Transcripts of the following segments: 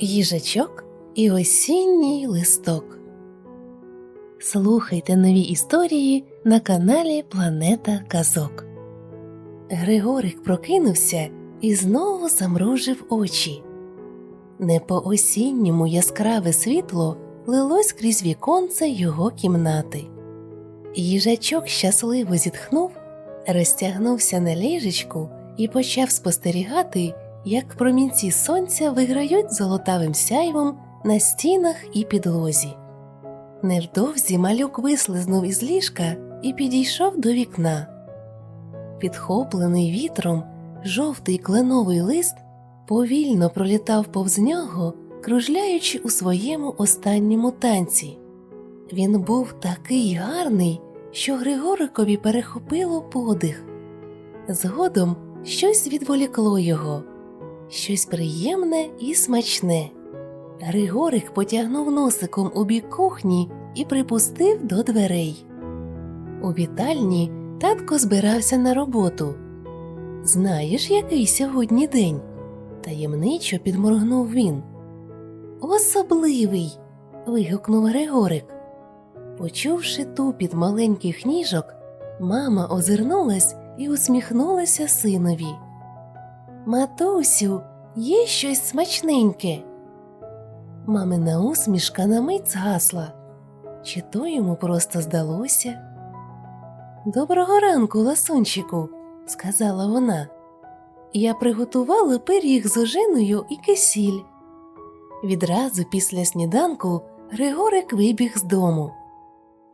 Їжачок і осінній листок. Слухайте нові історії на каналі Планета Казок. Григорик прокинувся і знову замружив очі. Не по осінньому яскраве світло лилось крізь віконце його кімнати. Їжачок щасливо зітхнув, розтягнувся на ліжечку і почав спостерігати, як промінці сонця виграють золотавим сяйвом на стінах і підлозі. Невдовзі малюк вислизнув із ліжка і підійшов до вікна. Підхоплений вітром, жовтий кленовий лист повільно пролітав повз нього, кружляючи у своєму останньому танці. Він був такий гарний, що Григорикові перехопило подих. Згодом щось відволікло його, щось приємне і смачне. Григорик потягнув носиком у бік кухні і припустив до дверей. У вітальні татко збирався на роботу. Знаєш, який сьогодні день? таємничо підморгнув він. Особливий. вигукнув Григорик. Почувши тупіт маленьких ніжок, мама озирнулась і усміхнулася синові. Матусю, є щось смачненьке. Мамина усмішка на мить згасла. Чи то йому просто здалося? Доброго ранку, ласунчику, сказала вона. Я приготувала пиріг з ожиною і кисіль. Відразу після сніданку Григорик вибіг з дому.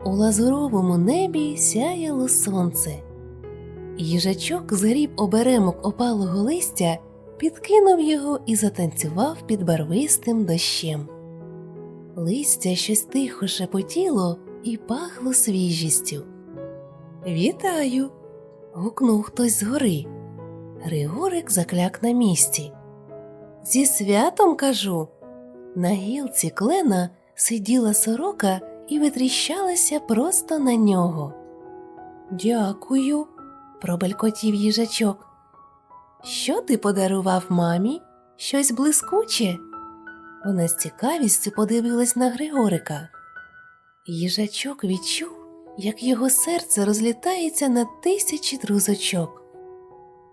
У лазуровому небі сяяло сонце. Їжачок згріб оберемок опалого листя, підкинув його і затанцював під барвистим дощем. Листя щось тихо шепотіло і пахло свіжістю. Вітаю. гукнув хтось згори. Григорик закляк на місці. Зі святом кажу. На гілці клена сиділа сорока і витріщалася просто на нього. Дякую, пробелькотів їжачок. Що ти подарував мамі? Щось блискуче? Вона з цікавістю подивилась на Григорика. Їжачок відчув, як його серце розлітається на тисячі друзочок.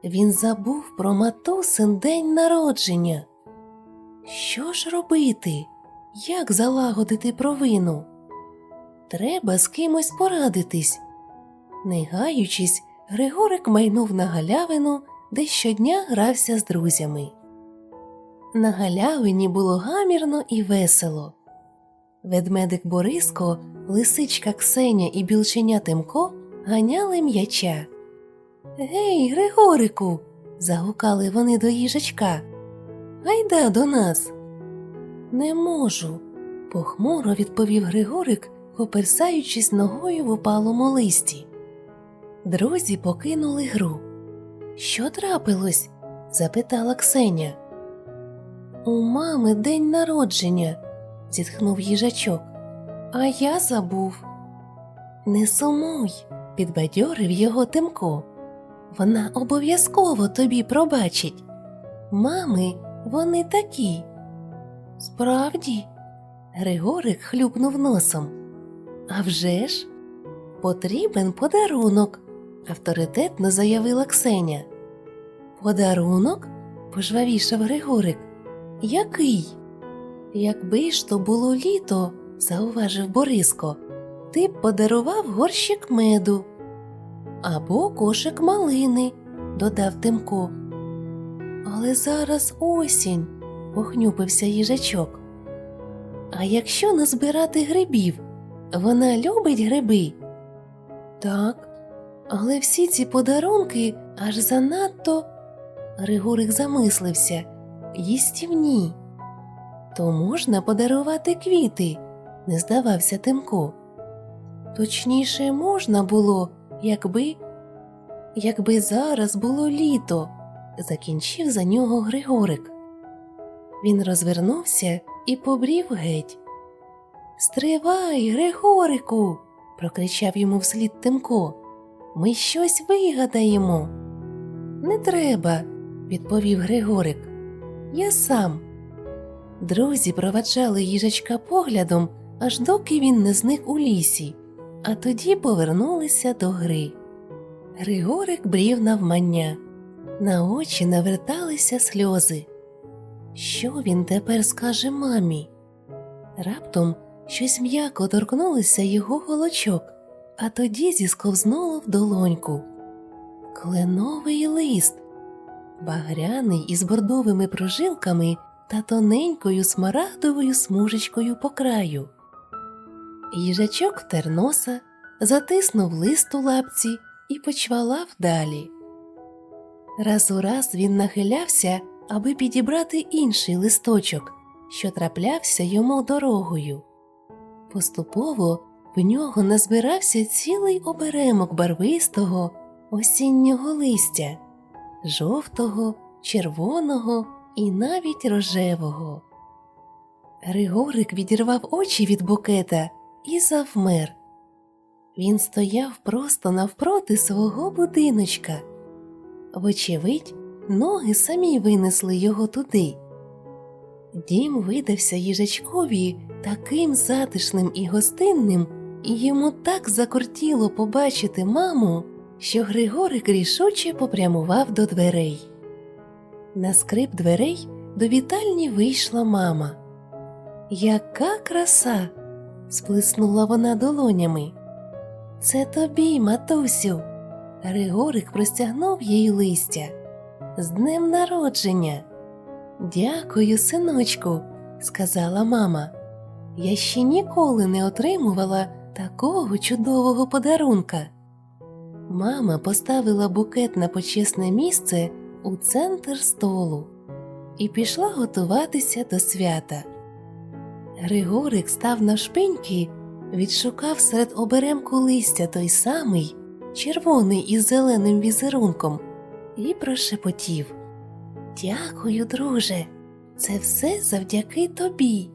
Він забув про матусин день народження. Що ж робити? Як залагодити провину? Треба з кимось порадитись. Не гаючись, Григорик майнув на галявину, де щодня грався з друзями. На галявині було гамірно і весело. Ведмедик Бориско, лисичка Ксеня і білченя Тимко ганяли м'яча. Гей, Григорику. загукали вони до їжачка. Гайда до нас. Не можу, похмуро відповів Григорик, коперсаючись ногою в опалому листі. Друзі покинули гру. Що трапилось? запитала Ксеня. У мами день народження, зітхнув їжачок, а я забув. Не сумуй, підбадьорив його Тимко. Вона обов'язково тобі пробачить. Мами, вони такі. Справді, Григорик хлюпнув носом. «А вже ж, потрібен подарунок, авторитетно заявила Ксеня. Подарунок? пожвавішав Григорик. Який? Якби ж то було літо, зауважив Бориско, ти б подарував горщик меду або кошик малини, додав Тимко. Але зараз осінь, похнюпився їжачок. А якщо назбирати грибів, вона любить гриби? Так, але всі ці подарунки аж занадто. Григорик замислився їстівні. То можна подарувати квіти, не здавався Тимко. Точніше, можна було, якби, якби зараз було літо, закінчив за нього Григорик. Він розвернувся і побрів геть. Стривай, Григорику, прокричав йому вслід Тимко. Ми щось вигадаємо. Не треба, відповів Григорик. Я сам. Друзі проваджали їжачка поглядом, аж доки він не зник у лісі, а тоді повернулися до гри. Григорик брів навмання, на очі наверталися сльози. Що він тепер скаже мамі? Раптом щось м'яко торкнулося його голочок, а тоді зісковзнуло в долоньку. Кленовий лист, багряний із бордовими прожилками та тоненькою смарагдовою смужечкою по краю. Їжачок втер носа, затиснув лист у лапці і почвалав далі. Раз у раз він нахилявся, аби підібрати інший листочок, що траплявся йому дорогою. Поступово в нього назбирався цілий оберемок барвистого осіннього листя, жовтого, червоного і навіть рожевого. Григорик відірвав очі від букета і завмер. Він стояв просто навпроти свого будиночка. Вочевидь, ноги самі винесли його туди. Дім видався їжачкові таким затишним і гостинним, йому так закортіло побачити маму, що Григорик рішуче попрямував до дверей. На скрип дверей до вітальні вийшла мама. Яка краса! сплеснула вона долонями. Це тобі, матусю. Григорик простягнув їй листя. З днем народження. Дякую, синочку, сказала мама. Я ще ніколи не отримувала такого чудового подарунка. Мама поставила букет на почесне місце у центр столу і пішла готуватися до свята. Григорик став навшпиньки, відшукав серед оберемку листя той самий, червоний із зеленим візерунком, і прошепотів Дякую, друже, це все завдяки тобі.